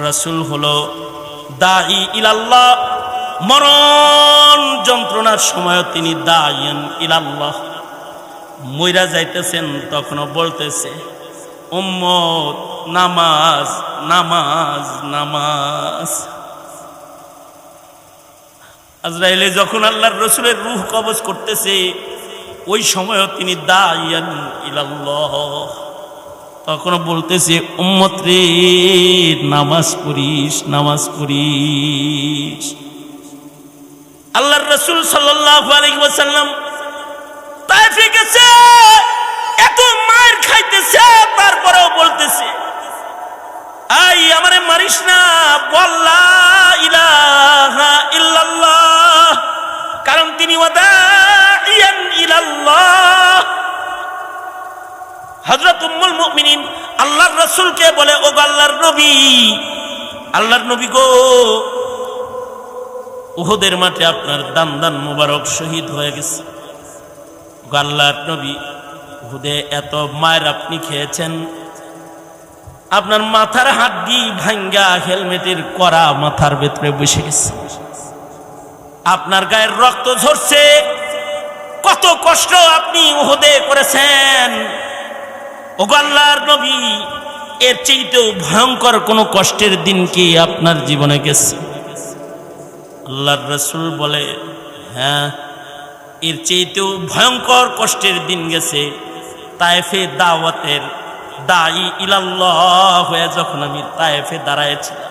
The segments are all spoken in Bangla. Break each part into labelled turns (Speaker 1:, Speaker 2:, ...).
Speaker 1: রাসূল হলো দাঈ ইলাল্লাহ। মরণ যন্ত্রণার সময় তিনি দাইয়ান ইলাল্লাহ। মইরা যাইতেছেন, তখনও বলতেছে, উম্মত, নামাজ নামাজ নামাজ। আজরাইলে যখন আল্লাহর রসুলের রুহ কবজ করতেছে, ওই সময়ও তিনি দাইয়ান ইলাল্লাহ। তখন বলতেছে, উম্মত রে, নামাজ পড়িস নামাজ পড়িস। আল্লাহর রসুল ওয়াসাল্লাম তাইফে গেছে, এত মার খাইতেছে, তারপরেও বলতেছে, আই, আমারে মারিস না বল্লা ইলাহা ইল্লাল্লাহ। কারণ তিনি ওয়াদাইয়ান ইলাল্লাহ। হযরত উম্মুল মুমিনিন আল্লাহর রাসূলকে বলে ও আল্লাহর নবী আল্লাহর নবী গো, উহুদের মাঠে আপনার দান দান মুবারক শহীদ হয়ে গেছে। আল্লাহর নবী, উহুদে এত মায়ের আপনি খেয়েছেন। আপনার মাথার হাড্ডি ভাঙ্গা হেলমেটের করা মাথার ভেতরে বসে গেছে। আপনার গায়ের রক্ত ঝরছে। কত কষ্ট আপনি উহুদে করেছেন। ওগো আল্লাহর নবী, এর চেয়েতেও ভয়ঙ্কর কোনো কষ্টের দিন কি আপনার জীবনে গেছে? আল্লাহর রসুল বলে হ্যাঁ এর চেয়েতেও ভয়ঙ্কর কষ্টের দিন গেছে। তায়েফে দাওয়াতের দাই ইলাল্লাহ হয়ে যখন আমি তায়েফে দাঁড়াইছিলাম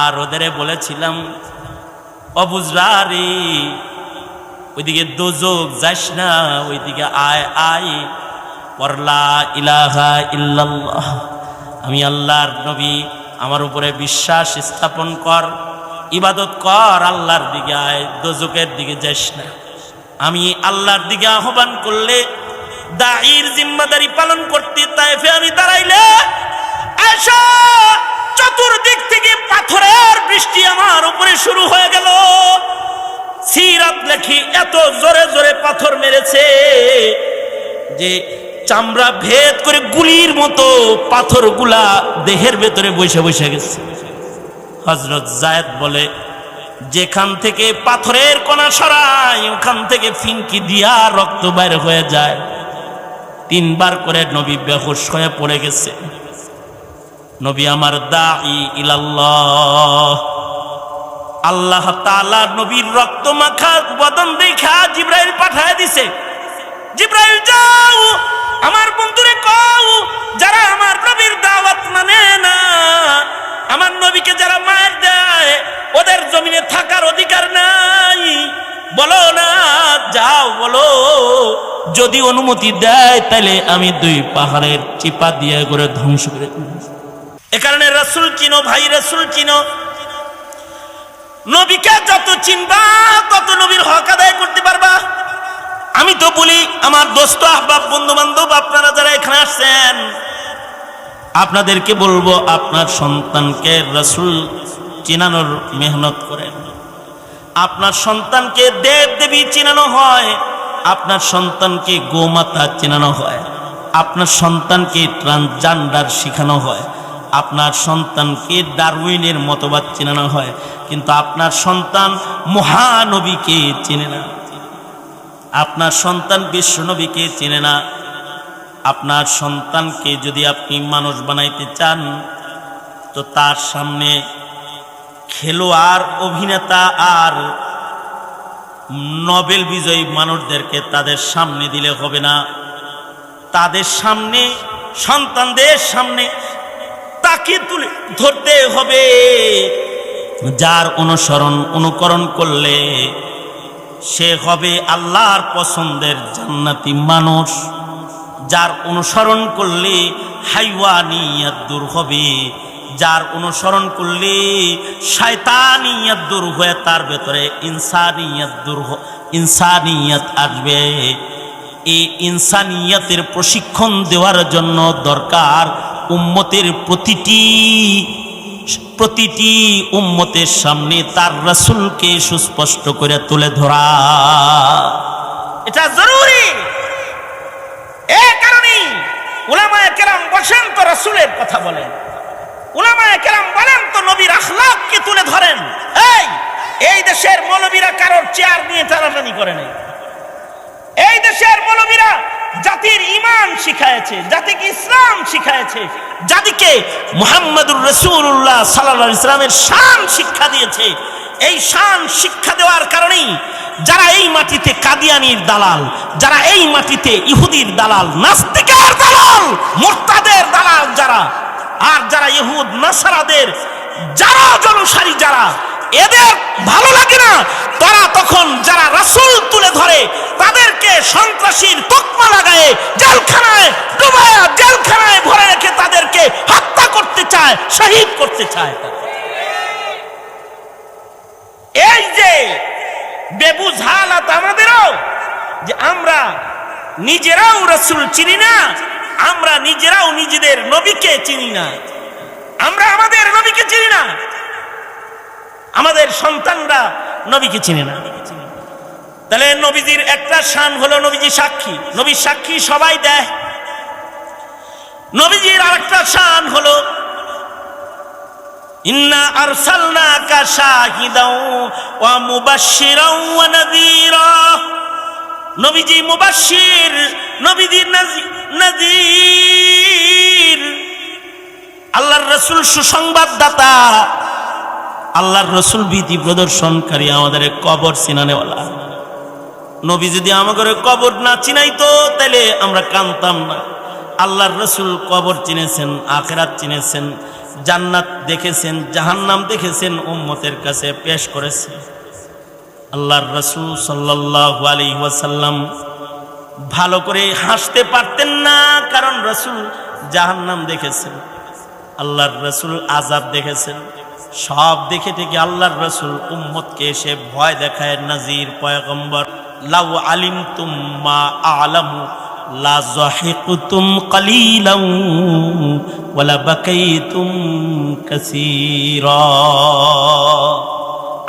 Speaker 1: আর ওদের বলেছিলাম অবুজরা রে ওইদিকে দোজক যাস না, ওইদিকে আয় আয়। ইলাহা আমি আল্লাহর নবী, আমার উপরে বিশ্বাস স্থাপন কর, ইবাদত কর, আল্লাহর দিকে আয় দোজকের দিকে যাস না। আমি আল্লাহর দিকে আহ্বান করলে দাইর জিম্মাদারি পালন করতে তাইফে আমি দাঁড়াইলে চতুর্দিক থেকে পাথরের বৃষ্টি আমার উপরে শুরু হয়ে গেল। সিরাত লেখি এত জোরে জোরে পাথর মেরেছে যে চামড়া ভেদ করে গুলির মতো পাথরগুলা দেহের ভেতরে বসে বসে গেছে। হজরত জায়দ বলে, যেখান থেকে পাথরের কণা সরায়, ওখান থেকে ফিনকি দিয়া রক্ত বাইর হয়ে যায়। তিনবার করে নবী বেহুশ হয়ে পড়ে গেছে। নবী আমার দাই ইলাল্লাহ। আল্লাহ তাআলা নবীর রক্ত মাখা বদন দেখা জিব্রাইল পাঠায় দিছে। জিব্রাইল, যাও! আমার বন্ধুরে কও, যারা আমার নবীর দাওয়াত মানে না। আমার নবীকে যারা মার দেয়, ওদের জমিনে থাকার অধিকার নাই। বলো না, যাও বলো। যদি অনুমতি দেয়, তাহলে আমি দুই পাহাড়ের চিপা দিয়ে করে ধ্বংস করে। এ কারণে রসুল চিনো, ভাই রসুল চিনো। নবীকে যত চিনবা, তত নবীর হক আদায় করতে পারবা। আমি তো বলি, আমার দোস্ত, আহবাব বন্ধু বান্ধব আপনারা যারা এখানে আসছেন, আপনাদেরকে বলব, আপনার সন্তানকে রসুল চিনানোর মেহনত করেন। আপনার সন্তানকে দেব দেবী চিনানো হয়, আপনার সন্তানকে গোমাতা চিনানো হয়, আপনার সন্তানকে ট্রান্সজান্ডার শেখানো হয়, আপনার সন্তানকে ডারউইনের মতবাদ চেনানো হয়, কিন্তু আপনার সন্তান মহানবীকে চেনে না। আপনার সন্তান বিশ্বনবীকে চেনে না। আপনার সন্তানকে যদি আপনি মানুষ বানাইতে চান, তো তার সামনে খেলোয়াড়, অভিনেতা আর নোবেল বিজয়ী মানুষদেরকে তাদের সামনে দিলে হবে না। তাদের সামনে, সন্তানদের সামনে তাকে তুলে ধরতে হবে। যার অনুসরণ, অনুকরণ করলে সে হবে আল্লাহর পছন্দের জান্নাতি মানুষ, যার অনুসরণ করলে হাইওয়ানিয়াত দূর হবে, যার অনুসরণ করলে শয়তানিয়াত দূর হয়ে তার ভেতরে ইনসানিয়াত দূর ইনসানিয়াত আসবে। এই ইনসানিয়াতের প্রশিক্ষণ দেওয়ার জন্য দরকার উম্মতের প্রতিটি প্রতিটি উম্মতের সামনে তার রাসূলকে সুস্পষ্ট করে তুলে ধরা। এটা জরুরি। এ কারণেই উলামায়ে কেরাম বসেন তো রাসূলের কথা বলেন। উলামায়ে কেরাম বলেন তো নবীর আখলাককে তুলে ধরেন। এই এই দেশের মৌলবীরা কারোর চেয়ার নিয়ে টানাটানি করে নাই। এই দেশের মৌলবীরা জাতির ইমান শিখায়েছে জাতিকে ইসলাম শিখায়েছে জাতিকে মুহাম্মদুর রসুল্লাহ সাল্লাহ ইসলামের শান শিক্ষা দিয়েছে। এই শান শিক্ষা দেওয়ার কারণেই যারা এই মাটিতে কাদিয়ানির দালাল, যারা এই মাটিতে ইহুদির দালাল, নাস্তিকের দালাল, মোর্তাদের দালাল যারা, আর যারা ইহুদ, নাসারাদের যারা জনসারী যারা এদের ভালো লাগে না, তারা তখন যারা রাসূল তুলে ধরে, তাদেরকে সন্ত্রাসীর তকমা লাগায়, জেলখানায় ডুবায়, জেলখানায় ভরে রেখে তাদেরকে হত্যা করতে চায়, শহীদ করতে চায় এই যে হালাত আমাদেরও, যে আমরা নিজেরাও রসুল চিনি না, আমরা নিজেরাও নিজেদের নবীকে চিনি না, আমরা আমাদের নবীকে চিনি না আমাদের সন্তানরা নবীকে চিনে না। তাহলে নবীজির একটা শান হলো নবীজি সাক্ষী। নবীর সাক্ষী সবাই দেয়। নবীজির আর একটা শান হলো, ইন্না ওয়া আল্লাহর রাসূল সুসংবাদদাতা আল্লাহর রসুল ভীতি প্রদর্শনকারী আমাদের কবর চিনানেওয়ালা। নবী যদি আমাদের কবর না চিনাইতো, তাহলে আমরা কানতাম না। আল্লাহর রসুল কবর চিনেছেন, আখেরাত চিনেছেন, জান্নাত দেখেছেন, জাহান্নাম দেখেছেন, উম্মতের কাছে পেশ করেছেন। আল্লাহর রসুল সাল্লাহ আলী ওয়াসাল্লাম ভালো করে হাসতে পারতেন না, কারণ রসুল জাহান্নাম দেখেছেন। আল্লাহর রসুল আজাব দেখেছেন। সব দেখে থেকে আল্লাহর রসুল উম্মতকে এসে ভয় দেখায়, নাজির পয়গম্বর, লাউ আলিম তুম্মা আলামু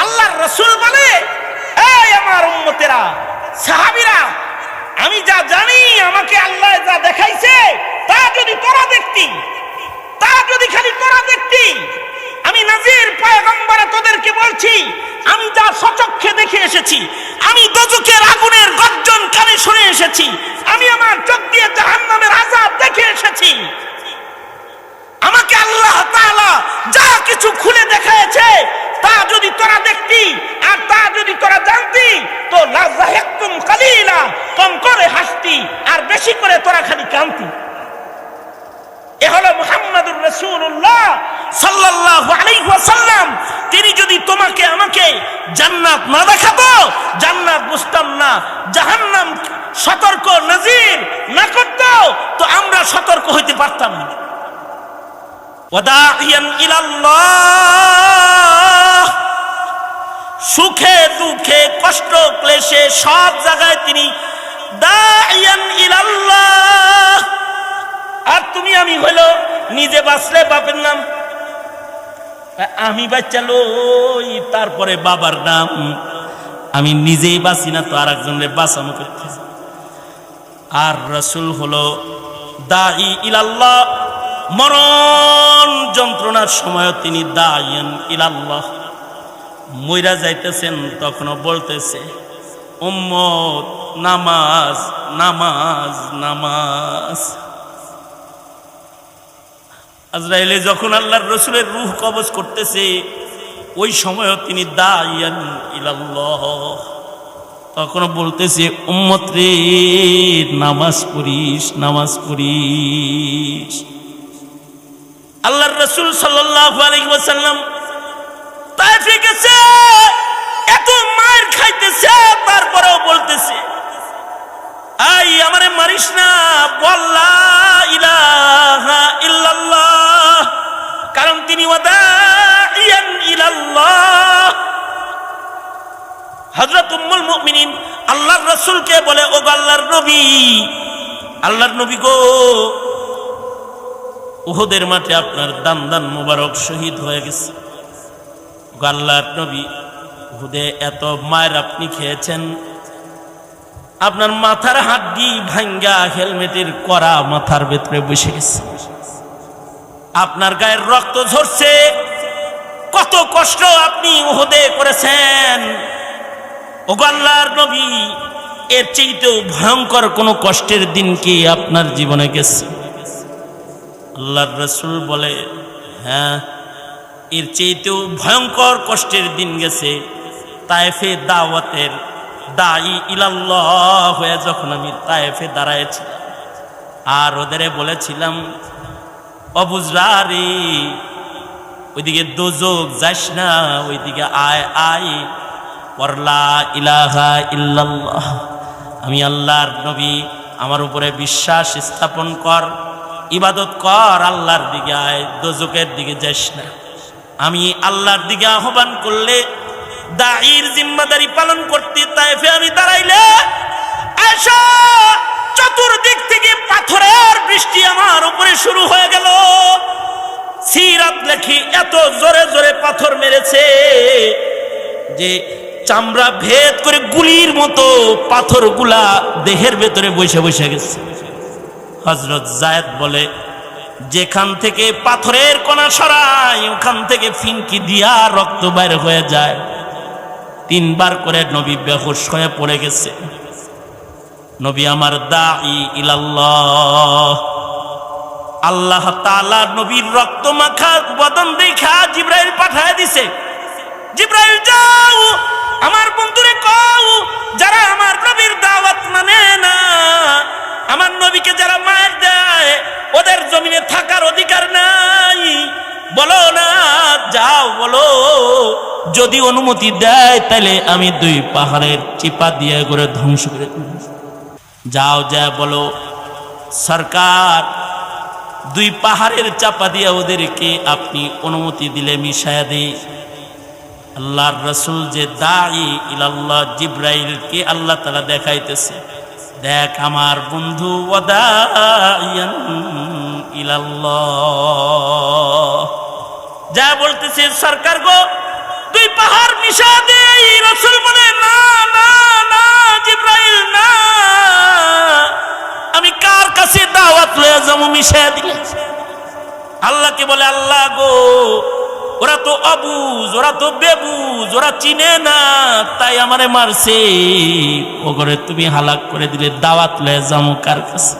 Speaker 1: আল্লাহর বলে আমার উম্মতেরা আমি যা জানি, আমাকে আল্লাহ যা দেখাইছে, তা যদি তোরা দেখতি, তা যদি খালি তোরা দেখতি নাজির পয়গম্বরে তোদেরকে বলছি, আমি যা সচক্ষে দেখে এসেছি, আমি দজুকের আগুনের গর্জন কানে শুনে এসেছি, আমি আমার চোখ দিয়ে জাহান্নামের আজাব দেখে এসেছি। আমাকে আল্লাহ তাআলা যা কিছু খুলে দেখাইছে তা যদি তোরা দেখতি আর তা যদি তোরা জানতি তো লাজাহিকুম কালিলা কম করে হাসতি আর বেশি করে তোরা খালি কানতি এ হলো মুহাম্মাদুর রাসূলুল্লাহ সাল্লাল্লাহু আলাইহি ওয়াসাল্লাম তিনি যদি তোমাকে আমাকে জান্নাত না দেখাতো জান্নাত বুঝতাম না। জাহান্নাম সতর্ক নজির না করতো তো আমরা সতর্ক হইতে পারতাম না। সুখে, দুঃখে, কষ্ট, ক্লেশে সব জায়গায় তিনি আর তুমি আমি হইল নিজে বাঁচলে বাপের নাম আমি বাচ্চা লই, তারপরে বাবার নাম। আমি নিজেই বাঁচি না তো আর একজনের বাঁচানো করতে। আর রসুল হলো দাই ইলাল্লাহ। মরণ যন্ত্রণার সময় তিনি দাইয়ান ইলাল্লাহ। মইরা যাইতেছেন, তখনও বলতেছে, উম্মত, নামাজ নামাজ নামাজ। আজরাইলে যখন আল্লাহর রসুলের রুহ কবজ করতেছে, ওই সময়ও তিনি দাইয়ান ইলাল্লাহ। তখন বলতেছে, উম্মত রে, নামাজ পড়িস নামাজ পড়িস। আল্লাহর রসুল সাল্লাল্লাহু আলাইহি ওয়াসাল্লাম তাইফে গেছে, এত মার খাইতেছে, তারপরেও বলতেছে, আই, আমারে মারিস না বল্লা হযরত উম্মুল মুমিনিন আল্লাহর রাসূলকে বলে ও আল্লাহর নবী আল্লাহর নবী গো, উহুদের মাঠে আপনার দান দান মুবারক শহীদ হয়ে গেছে। আল্লাহর নবী, উহুদে এত মায়ের আপনি খেয়েছেন। আপনার মাথার হাড্ডি ভাঙ্গা হেলমেটের করা মাথার ভেতরে বসে গেছে। আপনার গায়ের রক্ত ঝরছে। কত কষ্ট আপনি ওহদে করেছেন। ওগো আল্লাহর নবী, এর চেয়েতেও ভয়ঙ্কর কোনো কষ্টের দিন কি আপনার জীবনে গেছে? আল্লাহর রসুল বলে হ্যাঁ এর চেয়েতেও ভয়ঙ্কর কষ্টের দিন গেছে। তায়েফে দাওয়াতের দাই ইলাল্লাহ হয়ে যখন আমি তায়েফে দাঁড়াইছি আর ওদের বলেছিলাম অবুজরা রে ওইদিকে দোজক যাস না, ওইদিকে আয় আয়। পরলা ইলাহা ইল্লাল্লাহ। আমি আল্লাহর নবী, আমার উপরে বিশ্বাস স্থাপন কর, ইবাদত কর, আল্লাহর দিকে আয় দোজকের দিকে যাস না। আমি আল্লাহর দিকে আহ্বান করলে দায়ের জিম্মাদারি পালন করতে তাইফে আমি দাঁড়াইলে যে চামড়া ভেদ করে গুলির মতো পাথরগুলা দেহের ভেতরে বসে বসে গেছে। হজরত জায়দ বলে, যেখান থেকে পাথরের কণা সরাই ওখান থেকে ফিনকি দিয়া রক্ত বাইর হয়ে যায়। তিনবার করে নবী বেহুশ হয়ে পড়ে গেছে। নবী আমার দাই ইলাল্লাহ। আল্লাহ তাআলা নবীর রক্ত মাখা বদন দেখা জিব্রাইল পাঠায় দিছে। জিব্রাইল, যাও। আমার বন্ধুরে কও, যারা আমার নবীর দাওয়াত মানে না। আমার নবীকে যারা মার দেয়, ওদের জমিনে থাকার অধিকার নাই। বলো না, যাও, বলো। যদি অনুমতি দেয়, তাহলে আমি দুই পাহাড়ের চিপা দিয়ে করে ধ্বংস করে। যাও, যা, বলো। সরকার, দুই পাহাড়ের চাপা দিয়ে ওদেরকে আপনি অনুমতি দিলে মিশায়া দিই। আল্লাহর রসুল যে দাই ইলাল্লাহ জিব্রাইলকে আল্লাহ তালা দেখাইতেছে। দেখ আমার বন্ধু যা বলতেছে সরকার গো তুই পাহাড় মিশা দেই রসুল বলে, না না না, জিব্রাইল, না। আমি কার কাছে দাওয়াত লয়ে যাব মিশা দিলে? আল্লাহকে বলে, আল্লাহ গো ওরা তো অবুজ, ওরা তো বেবুজ, ওরা চিনে না, তাই আমারে মারছে। ও করে তুমি হালাক করে দিলে, দাওয়াত লয়ে যাব কার কাছে?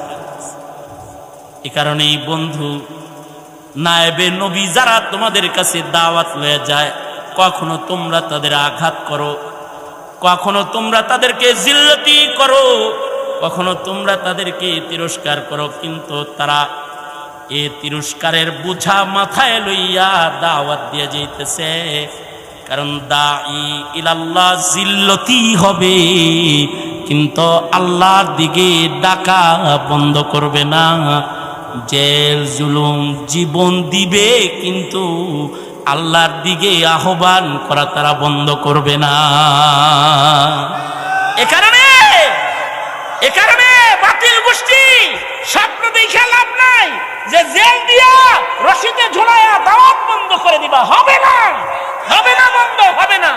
Speaker 1: এ কারণেই বন্ধু, নায়েবে নবী যারা তোমাদের কাছে দাওয়াত লয়ে যায়, কখনো তোমরা তাদের আঘাত করো, কখনো তোমরা তাদেরকে জিল্লতি করো, কখনো তোমরা তাদেরকে তিরস্কার করো, কিন্তু তারা এ তিরস্কারের বুঝা মাথায় লইয়া দাওয়াত দিয়ে যাইতেছে। কারণ দাই ইলাল্লাহ জিল্লতি হবে, কিন্তু আল্লাহর দিকে ডাকা বন্ধ করবে না। জেল, জুলুম জীবন দিবে, কিন্তু আল্লাহর দিকে আহ্বান করা তারা বন্ধ করবে না। এ কারণে এ কারণে যে জেল দিয়া রশিদে ঝোলায়া দাওয়াত বন্ধ করে দিবা, হবে না হবে না বন্ধ, হবে না।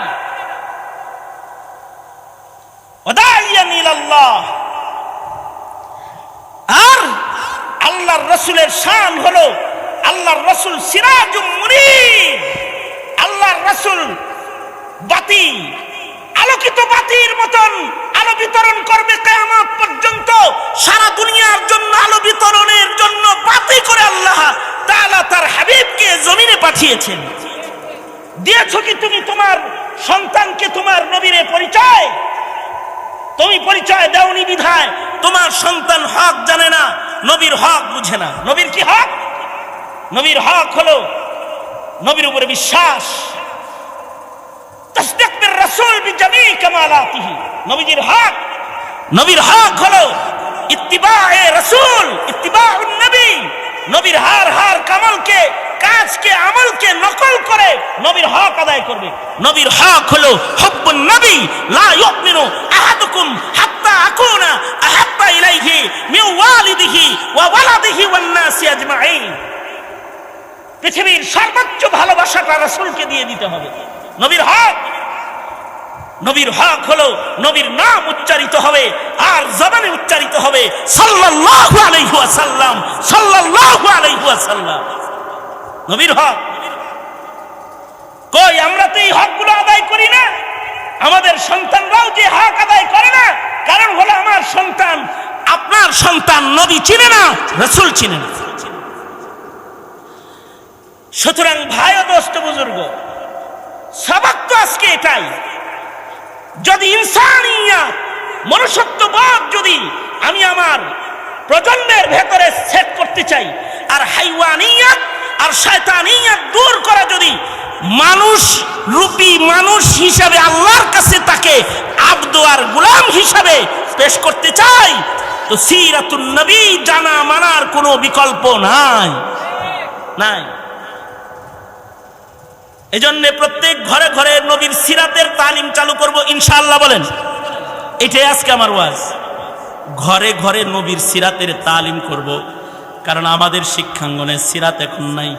Speaker 1: ওদাইয়ান ইলাল্লাহ আর আল্লাহর রসুলের শান হলো আল্লাহর রসুল সিরাজুম মুনির আল্লাহর রসুল বাতি, আলোকিত বাতির মতন বিতরণ করবে কেয়ামত পর্যন্ত। সারা দুনিয়ার জন্য আলো বিতরণের জন্য বাতি করে আল্লাহ তাআলা তার হাবিবকে জমিনে পাঠিয়েছেন। দিয়েছ কি তুমি তোমার সন্তানকে, তোমার নবীরে পরিচয়? তুমি পরিচয় দেওনি বিধায়। তোমার সন্তান হক জানে না, নবীর হক বুঝে না। নবীর কি হক? নবীর হক হলো নবীর উপরে বিশ্বাস। তসদিক বির রাসূল বিজামি কামালাতিহি। নবীজির হক, নবীর হক হলো ইত্তিবায়ে রাসূল, ইত্তিবাউন নবী। নবীর হার হার কামালকে, কাজকে, আমলকে নকল করে নবীর হক আদায় করবে। নবীর হক হলো হব্বুন নবী, লা ইউমিনু আহাদুকুম হাত্তা আকুনা আহাব্বা ইলাইহি মিন ওয়ালিদিহি ওয়া ওয়ালাদিহি ওয়ান নাসি আজমাইন পৃথিবীর সর্বোচ্চ ভালোবাসাটা রাসূলকে দিয়ে দিতে হবে। নবীর হক। নবীর হক হলো নবীর নাম উচ্চারিত হবে, আর জবানে উচ্চারিত হবে, সাল্লাল্লাহু আলাইহি ওয়াসাল্লাম, সাল্লাল্লাহু আলাইহি ওয়াসাল্লাম। নবীর হক। কই, আমরা তো এই হকগুলো আদায় করি না। আমাদের সন্তানরাও যে হক আদায় করে না, কারণ হলো আমার সন্তান। আপনার সন্তান নবী চিনে না, রসুল চিনে না। সুতরাং ভাই ও দোস্ত বুজুর্গ সবাক তো আজকে এটাই। যদি ইনসানিয়া, মনুষ্যত্ববোধ যদি আমি আমার প্রজন্মের ভেতরে সেট করতে চাই, আর হাইওয়ানিয়াত আর শয়তানিয়াত দূর করা যদি মানুষ, রূপী মানুষ হিসাবে আল্লাহর কাছে তাকে আব্দ আর গোলাম হিসাবে পেশ করতে চাই, তো সিরাতুন নবী জানা মানার কোনো বিকল্প নাই। নাই। এজন্য প্রত্যেক ঘরে ঘরে নবীর সিরাতের তালিম চালু করব, ইনশাআল্লাহ বলেন এটাই আজকে আমার ওয়াজ ঘরে ঘরে নবীর সিরাতের তালিম করব, কারণ আমাদের শিক্ষাঙ্গনে সিরাত এখন নাই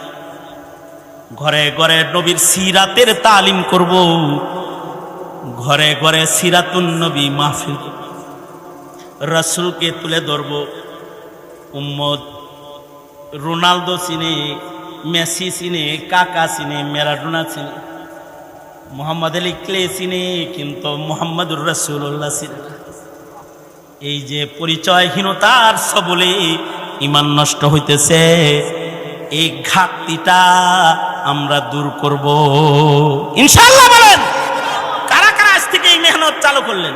Speaker 1: ঘরে ঘরে নবীর সিরাতের তালিম করব, ঘরে ঘরে সিরাতুন নবী মাহফিল। রসুলকে তুলে ধরব উম্মদ রোনালদো চিনে মেসি চিনে, কাকা চিনে মেরাডোনা চিনে, মোহাম্মদ আলী ক্লে চিনে, কিন্তু মোহাম্মদুর রসুল্লাহ চিনে এই যে পরিচয়হীনতার সবলে ইমান নষ্ট হইতেছে, এই ঘাটতিটা আমরা দূর করব। ইনশাল্লাহ বলেন, কারা কারা আজ থেকে এই মেহনত চালু করলেন?